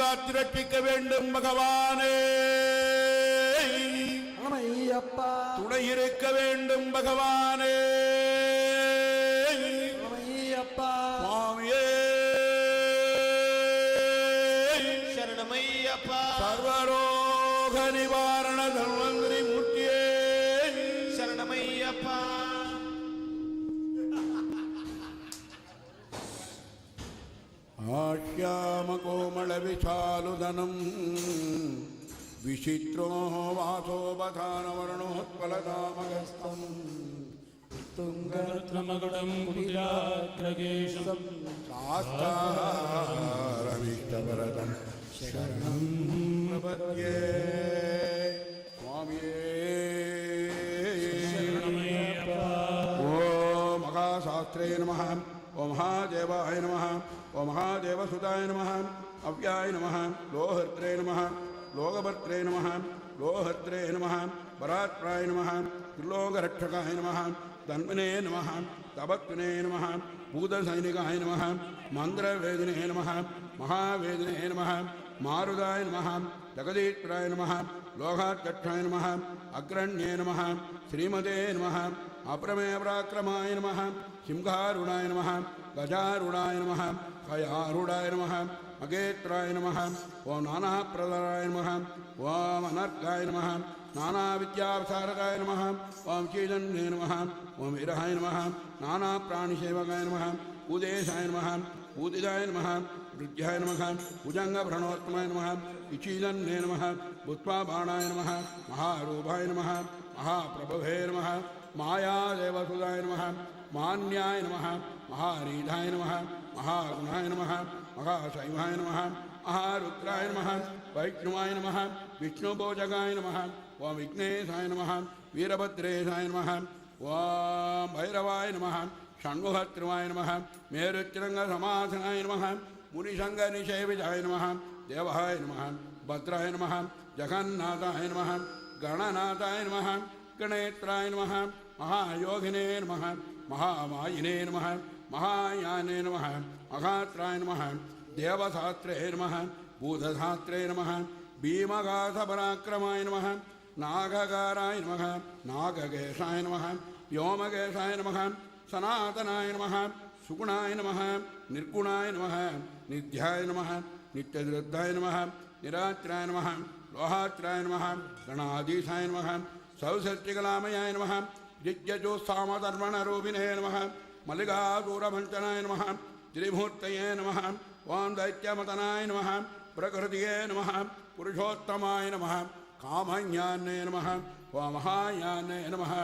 காத்திரட்சிக்க வேண்டும் பகவானே. துணை இருக்க வேண்டும் பகவானே. శరణమయ్యప్ప సర్వరోగ నివారణ ధన్వంతరి మూర్తియే విశాలు ధనం విచిత్రో వాసోపధానవర్ణోత్పలధామగస్తం తుంగరత్నమగుడం కుటిలాగ్రగేశం శాస్త్రమిష్టవరదం महाशास्त्रेय नम स्वाम्ये महादेवाय नम, ॐ महादेवसुताय नमः, अव्याय नम लोहर्त्रे नम, लोकभर्त्रे नम लोहर्त्रे नम, वरात्राय नम, त्रिलोकरक्षकाय नम धन्मने नम तपत्ने नम भूतसैनिकाय नम मन्द्रवेदिने नम महावेदिने नम மாருதாய நம ஜெகதீஸ்வராய நம லோகாத்கட்டாய நம அக்ரண்யே நம ஸ்ரீமதே நம அப்ரமே பராக்கிரமாய நம சிம்ஹாருணாய நம கஜாருணாய நம ஹயாருடாய நம மகேத்ராய நம ஓம் நானா பிரதராய நம ஓம் அனர்காய நம नाना विद्यावसारकाय नमः ओम श्रीदण्डे नमः ओम विरहाय नमः नाना प्राणिसेवकाय नमः उदेशाय नमः उदिताय नमः हृद्याय नम भुजङ्गभ्रणोत्तमाय नम, विचीलन्ने नम भूत्वा नम, महारूपाय नम महाप्रभवे नम मायादेवसुदाय नम, मान्याय नम महारीधाय नम, महागुणाय नम, महाशैवाय नम, महारुद्राय नम, वैष्णवाय नम विष्णुभोजगाय नम ओम विघ्नेशाय नमः, वीरभद्रेशाय नम ओम भैरवाय नमः, षण्मुखत्रिवाय नमः मेरुचिरङ्गसमासनाय नमः मुनिशङ्गनिषेविजाय नम देवाय नम, भद्राय नम, जगन्नाथाय नम, गणनाथाय नम, गणेत्राय नम, महायोगिने नम, महामायिने नम, महायाने नम, महात्राय नम देवधात्रे नम भूतधात्रे नम, भीमगाथपराक्रमाय नम, नागकाराय नम, नागकेशाय नम, व्योमकेशाय नम, सनातनाय नम, सुगुणाय नम निर्गुणाय नमः, निध्याय नमः नित्यद्रद्धाय नमः, निरात्राय नमः, लोहात्राय नमः गणाधीशाय नमः, सौसत्यकलामयाय नमः यज्ञजोत्सामधर्मणरूपिणे नमः मल्लिकादूरभञ्चनाय नमः त्रिमूर्तये नमः ॐ दैत्यमतनाय नमः, प्रकृतये नमः, पुरुषोत्तमाय नमः कामयान्ये नमः वामहायान्ये नमः,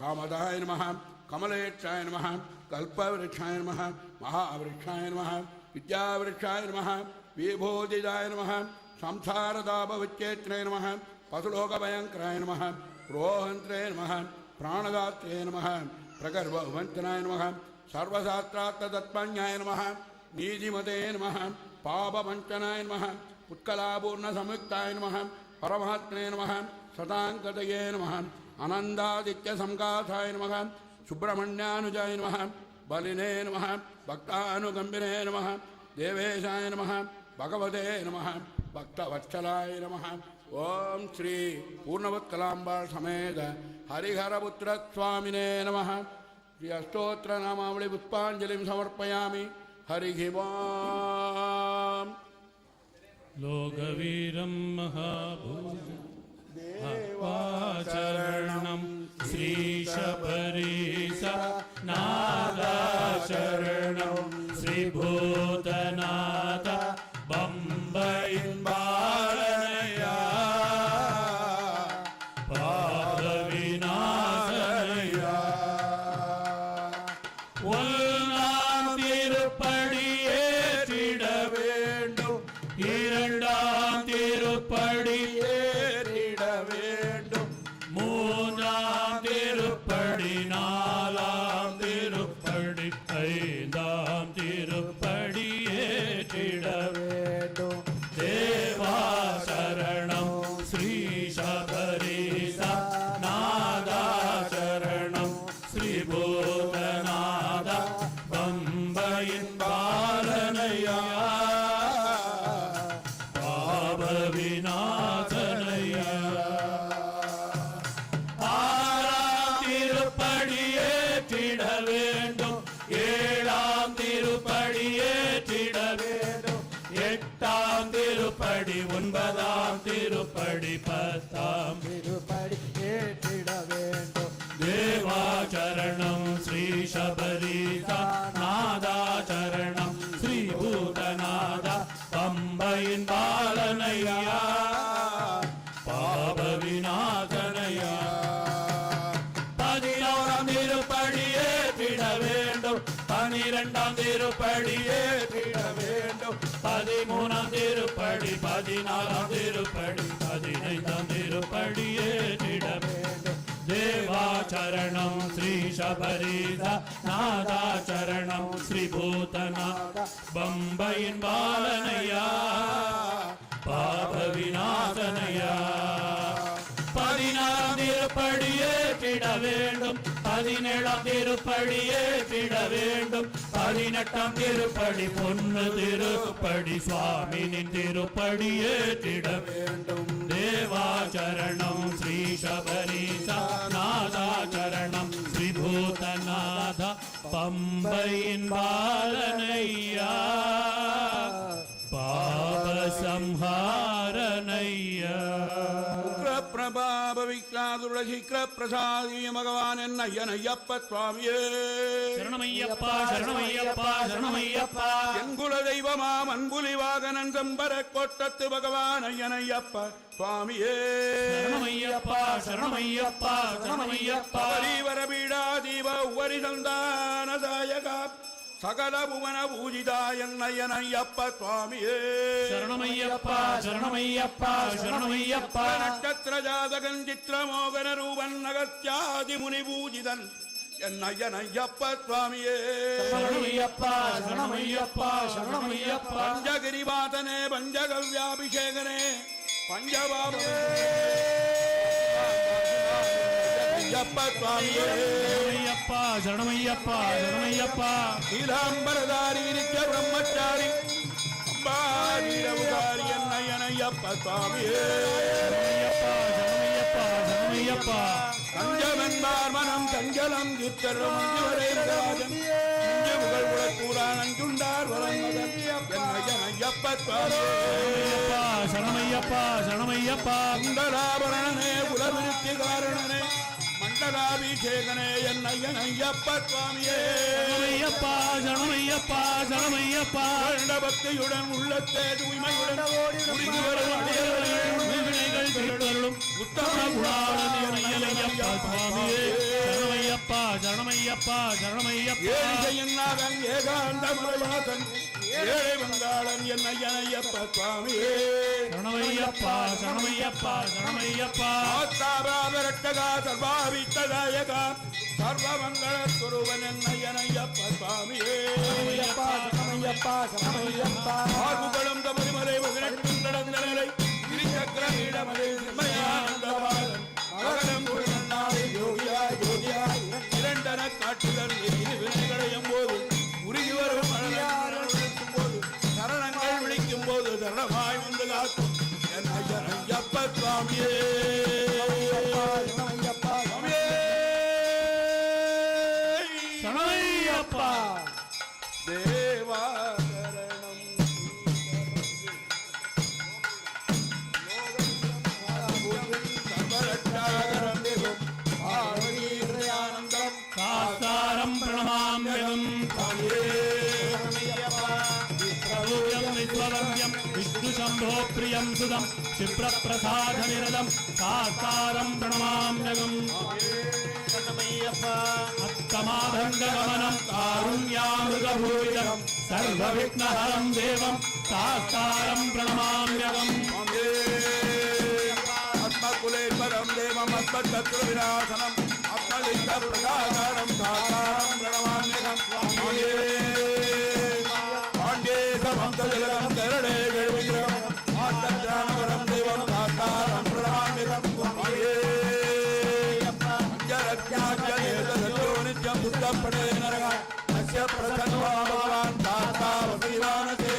कामदाय नमः कमलेक्षाय नमः, कल्पवृक्षाय नमः महावृक्षाय नमः, विद्यावृक्षाय नमः, विभोजिताय नमः संसारदापविच्चेत्रे नमः, पशुलोकभयङ्कराय नमः, रोहन्त्रे नमः, प्राणदात्रे नमः प्रगर्भवन्तनाय नमः, सर्वशास्त्रार्थतत्त्वज्ञाय नमः, नीतिमते नमः पापवञ्चनाय नमः, उत्कलापूर्णसंयुक्ताय नमः, परमात्मने नमः सदाङ्कतये नमः अनन्दादित्यसङ्गाथाय नमः, सुब्रह्मण्यानुजाय नमः बलिने नमः भक्तानुगम्बिने नमः देवेशाय नमः भगवते नमः भक्तवत्सलाय नमः ॐ श्री पूर्णवत्कलाम्बा समेत हरिहरपुत्रस्वामिने नमः श्री अष्टोत्तरनामावळि पुष्पाञ्जलिं समर्पयामि हरिः वाम् लोकवीरं महाभूज देवाचरणं श्रीशबरी नादाशरणं ஒன்பதாம் திருப்படி பத்தாம். திருப்படி ஏற்றிட வேண்டும். தேவாச்சரணம் ஸ்ரீ சபரீசா நாதாச்சரணம் ஸ்ரீ பூதநாதா பம்பையின் பாலனையா பாப விநாசனையா பதினோராம் திருப்படி ஏற்றிட வேண்டும். பனிரெண்டாம் திருப்படி ஏற்றிட வேண்டும். பதிமூணாம் திருப்படி பதினாலாம் திருப்படி பதினைந்தாம் திருப்படி ஏற்றிட வேண்டும். தேவாச்சரணம் ஸ்ரீ சபரீத சரணம் ஸ்ரீ பூதநாத பம்பையின் பாலனையா பாப விநாசனையா பதினாறாம் திருப்படி ஏற்றிட வேண்டும். பதினேழாம் திருப்படியே திட வேண்டும். பதினெட்டாம் திருப்படி பொண்ணு திருப்படி சுவாமினின் திருப்படியே திட வேண்டும். தேவாச்சரணம் ஸ்ரீ சபரிசா நாதாச்சரணம் ஸ்ரீ பூதநாத பம்பையின் பாலனையா. பாப சீக்கிர பிரசாதிய பகவான் என்ன? ஐயப்ப சுவாமியே. சரணமையப்பா சரணமையப்பா சரணமையப்பா. என் குல தெய்வமாம் அன்புலி வாகனன் சம்பர கோட்டத்து பகவான் ஐயனையப்ப சுவாமியே. சரணமையப்பா சரணமையப்பா சரணமையப்பா. பரீவர பீடாதீப உவரி சந்தான சகல புவன பூஜிதா என்னையனையப்ப சுவாமியே. சரணமையப்பா சரணமையப்பா சரணமையப்பா. நட்சத்திர ஜாதகன் சித்திரமோகன ரூபன் அகத்தியாதி முனி பூஜிதன் என்னையனையப்ப சுவாமியே. சரணமையப்பா சரணமையப்பா சரணமையப்பா. பஞ்சகிரிவாதனே பஞ்சகவ்யாபிஷேகனே பஞ்சபாபே. ஐயப்ப சுவாமியே சரணமையப்பா சரணமையப்பா சரணமையப்பா நீலாம்பரதாரி நித்ய பிரம்மச்சாரி. அம்பாரீரவுதாரி என்னையனையப்ப சுவாமியே. சரணமையப்பா சரணமையப்பா சரணமையப்பா தஞ்சமென்பார் மனம் தஞ்சலம் சித்தரும் ராஜன் இஞ்சு புகழ் உலக்கூறான் அஞ்சுண்டார் வரமகன் என்னையனையப்ப சுவாமியே. சரணமையப்பா சரணமையப்பா சரணமையப்பா மண்டலாபரணனே உலவிருத்தி காரணனே மண்டலாபிஷேகனே என்னையனையப்ப சுவாமியே. சரணமையப்பா சரணமையப்பா சரணமையப்பா ஆழ்ந்த பக்தியுடன் உள்ளத்தே தூய்மையுடன் வரும் வினைகள் தீர்த்தருளும் உத்தம குணாளனையப்பா சுவாமியே. சரணமையப்பா சரணமையப்பா ஏழிசையன்னாகன் ஏகாந்த மலையாசன் ஏழை வங்காளன் என்னையனையப்ப சுவாமியே சரணமையப்பா சரணமையப்பா சரணமையப்பா ஆத்தாபாதரட்டகா சர்வாவித்ததாயகா சர்வமங்கள சுரூபன் என்னையனையப்ப சுவாமியே ஐயப்பா சரணமையப்பா சரணமையப்பா ஆகுகளும் தமரிமலை பதினெட்டும் நடந்த நிலை. திருச்சக்கரமீடமலை சிம்மயானந்தவாதன் மகரம் దేవాకరణం పార్వతీకృయానందం సాస్తారం ప్రణమామ్యదం విశ్వవ్యం విష్ణు శంభో ప్రియం సుదం క్షిప్రప్రసాద నిరదం సాస్తారం ప్రణమామ్యగం सर्वभूतम् सर्वविघ्नहरम् देवम् साक्षारम् प्रणमाम्यहम् आत्मकुले परम् देवम् अस्मत्तत्वविनाशनम् अप्पलिङ्गप्रदाकारम् साक्षारम् प्रसन्नो भगवान् दाता वसीवानसे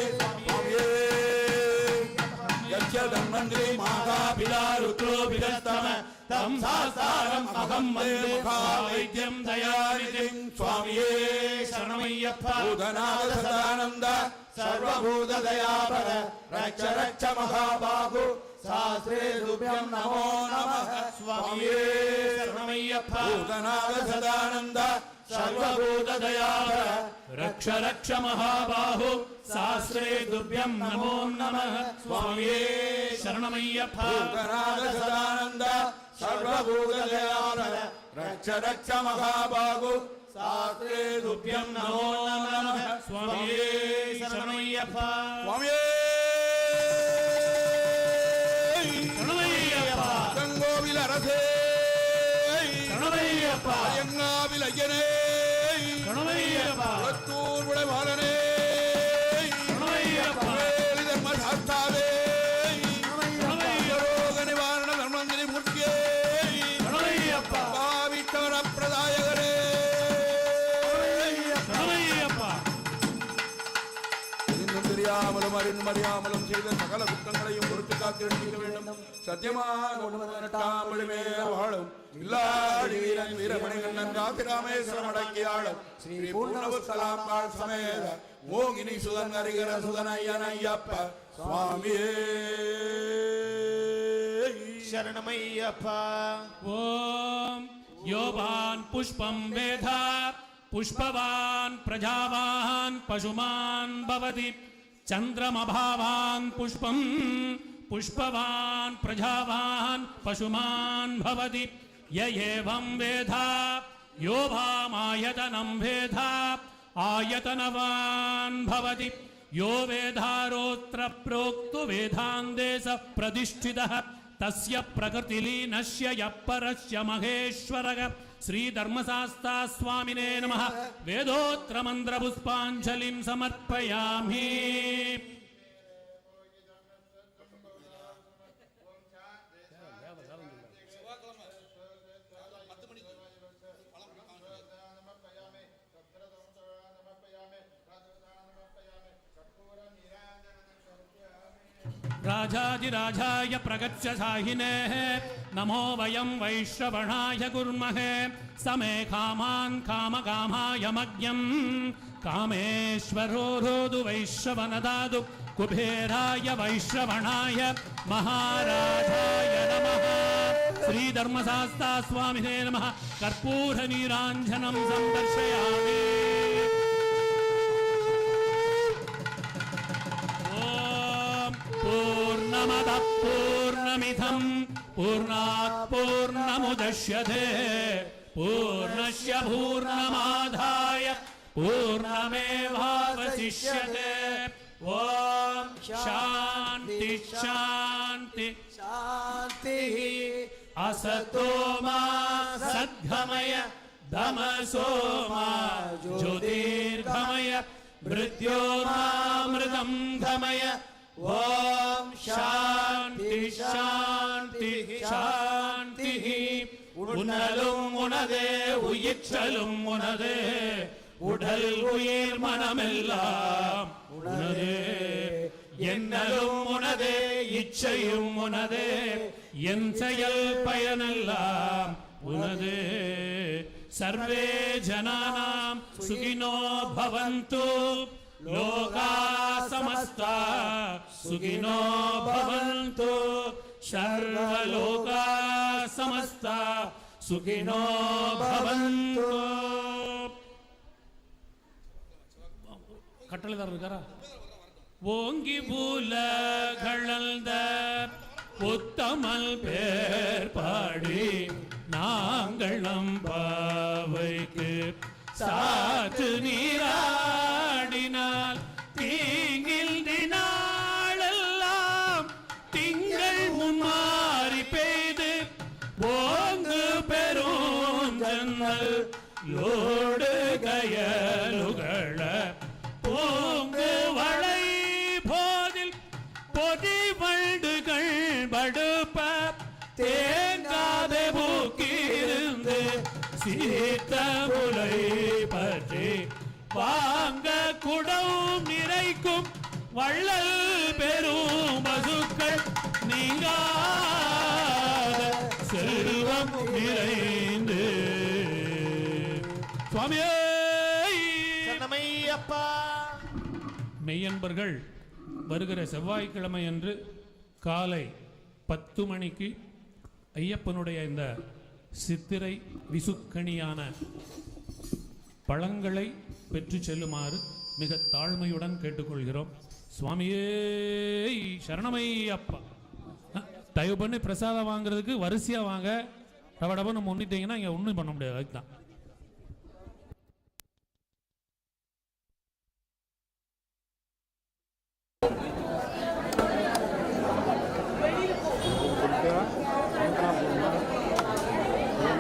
यच्च धन्वन्त्री माताभिला रुद्रोभिरस्तम तं सास्तारम् अहं वन्दे मुखावैद्यं दयानिधिं स्वामिये शरणमय्यप्प भूतनाथ सदानन्द सर्वभूतदयापर रक्ष रक्ष महाबाहु శాస్త్రే దుభ్యం నమో నమ స్వామియే శరణమయ్యప్ప భూతనాథ సదానంద సర్వభూతదయాభ రక్ష రక్ష మహాబాహు శాస్త్రే దుభ్యం నమో నమ స్వామియే శరణమయ్యప్ప భూతనాథ సదానంద సర్వభూతదయాభ రక్ష రక్ష మహాబాహు శాస్త్రే దుభ్యం నమో నమ స్వామియే శరణమయ్యప్ప அறிந்தும் அறியாமலும் செய்த சகல குற்றங்களையும் பொறுத்து காத்திருக்க வேண்டும் சத்தியமாக வாழும் இல்லாடி வீரன் வீரமணிகண்ணன் ராத்திராமேஸ்வரம் அடக்கியாளும் ஸ்ரீ பூர்ணவசலாம் பால் சமேத மோகினி சுதன் அரிகர சுதன் ஐயன் ஐயப்ப சுவாமியே शरणमय्यप्पा ॐ योवान् पुष्पं वेध पुष्पवान् प्रजावान् पशुमान् भवति चन्द्रमभावान् पुष्पं पुष्पवान्, प्रजावान्, पशुमान् भवति। य एवं वेधा, यो भामायतनं वेधा, आयतनवान् भवति। यो वेधारोत्र प्रोक्तु वेदान्ते स प्रतिष्ठितः। తస్య ప్రకృతి లీనశ్య పరస్య మహేశ్వర శ్రీ ధర్మశాస్తా స్వామినే నమ వేదోత్ర మంత్ర పుష్పాంజలిం సమర్పయామి राजाधिराजाय प्रगत्य साहिनेः। नमो वयं वैश्रवणाय कुर्महे समे कामान् कामकामाय मज्ञम् कामेश्वरो रोदु वैश्रवनदादु। कुबेराय वैश्रवणाय महाराजाय नमः। श्रीधर्मशास्ता स्वामिने नमः। कर्पूरनीराञ्जनं सन्दर्शयामि ॐ। पूर्णमदः पूर्णमिदं पूर्णात् पूर्णमुदश्यते पूर्णस्य पूर्णमादाय पूर्णमेवावशिष्यते। ॐ शान्ति शान्ति। शान्तिः। असतो मा सद्गमय दमसो मा ज्योतिर्गमय मृत्यो मामृतं गमय ஓம் சாந்தி சாந்தி சாந்தி உன்னலும் உனதே உயிற்றலும் உனதே உடல் உயிர் மனமெல்லாம் உனதே என்னலும் உனதே இச்சையும் உனதே என் செயல் பயனெல்லாம் உனதே சர்வே ஜனானாம் சுகினோ பவந்து. லோகா சமஸ்தா சுகினோ பவந்து சர்வலோகா சமஸ்தா சுகினோ பவந்து கட்டளைதாரர் இருக்காரா ஓங்கி பூலகழந்த உத்தமல் பேர் பாடி நாங்கள் நம்பாவைக்கு சாத்து நீராடினால் நண்பர்கள் வருகிற செவ்வாய்க்கிழமை அன்று காலை பத்து மணிக்கு ஐயப்பனுடைய இந்த சித்திரை விசுக்கணியான பழங்களை பெற்று செல்லுமாறு மிக தாழ்மையுடன் கேட்டுக்கொள்கிறோம். சுவாமியே சரணமையப்பா தயவு பண்ணி பிரசாதம் வாங்குறதுக்கு வரிசையாக வாங்க. டபடபன்னு முன்னிட்டீங்கன்னா இங்கே ஒன்றும் பண்ண முடியாது. அதுக்கு தான்